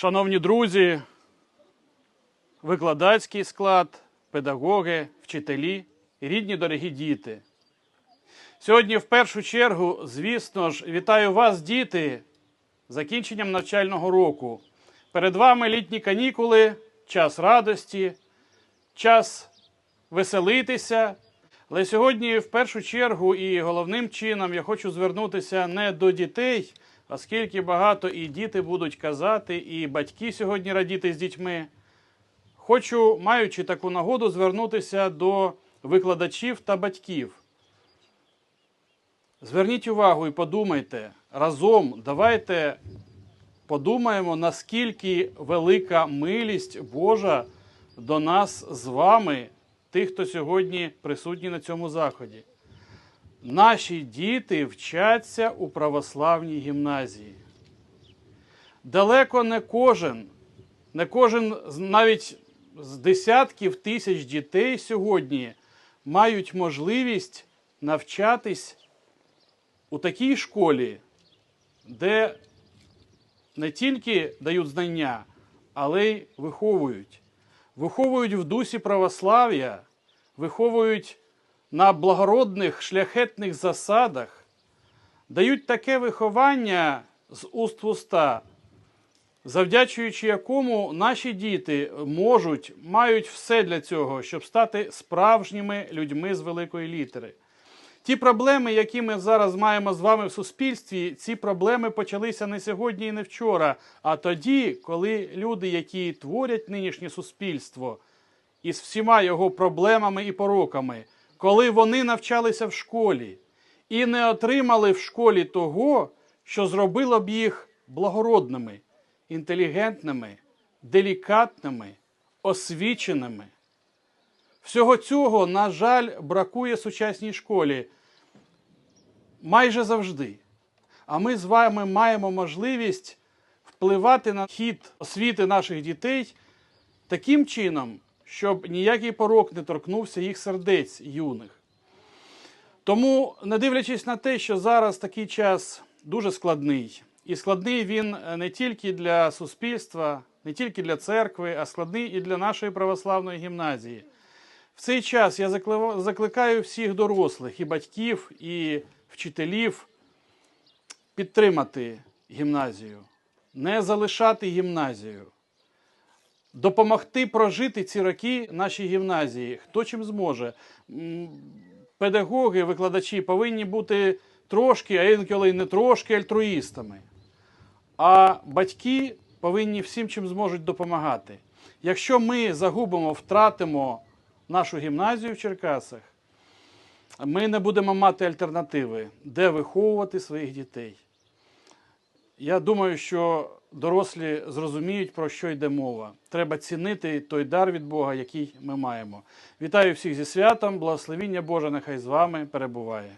Шановні друзі, викладацький склад, педагоги, вчителі, рідні дорогі діти. Сьогодні, в першу чергу, звісно ж, вітаю вас, діти, закінченням навчального року. Перед вами літні канікули, час радості, час веселитися. Але сьогодні, в першу чергу, і головним чином я хочу звернутися не до дітей, оскільки багато і діти будуть казати, і батьки сьогодні радіти з дітьми. Хочу, маючи таку нагоду, звернутися до викладачів та батьків. Зверніть увагу і подумайте разом, давайте подумаємо, наскільки велика милість Божа до нас з вами, тих, хто сьогодні присутній на цьому заході. Наші діти вчаться у православній гімназії. Далеко не кожен, не кожен навіть з десятків тисяч дітей сьогодні мають можливість навчатись у такій школі, де не тільки дають знання, але й виховують. Виховують в дусі православ'я, виховують на благородних шляхетних засадах, дають таке виховання з уст в уста, завдячуючи якому наші діти можуть, мають все для цього, щоб стати справжніми людьми з великої літери. Ті проблеми, які ми зараз маємо з вами в суспільстві, ці проблеми почалися не сьогодні і не вчора, а тоді, коли люди, які творять нинішнє суспільство із всіма його проблемами і пороками, коли вони навчалися в школі і не отримали в школі того, що зробило б їх благородними, інтелігентними, делікатними, освіченими. Всього цього, на жаль, бракує сучасній школі майже завжди. А ми з вами маємо можливість впливати на хід освіти наших дітей таким чином, щоб ніякий порок не торкнувся їх сердець юних. Тому, не дивлячись на те, що зараз такий час дуже складний, і складний він е, не тільки для суспільства, не тільки для церкви, а складний і для нашої православної гімназії. В цей час я закликаю всіх дорослих, і батьків, і вчителів підтримати гімназію, не залишати гімназію, допомогти прожити ці роки нашій гімназії, хто чим зможе. Педагоги, викладачі повинні бути трошки, а інколи не трошки альтруїстами. А батьки повинні всім чим зможуть допомагати. Якщо ми загубимо, втратимо нашу гімназію в Черкасах, ми не будемо мати альтернативи, де виховувати своїх дітей. Я думаю, що дорослі зрозуміють, про що йде мова. Треба цінити той дар від Бога, який ми маємо. Вітаю всіх зі святом, благословіння Боже, нехай з вами перебуває.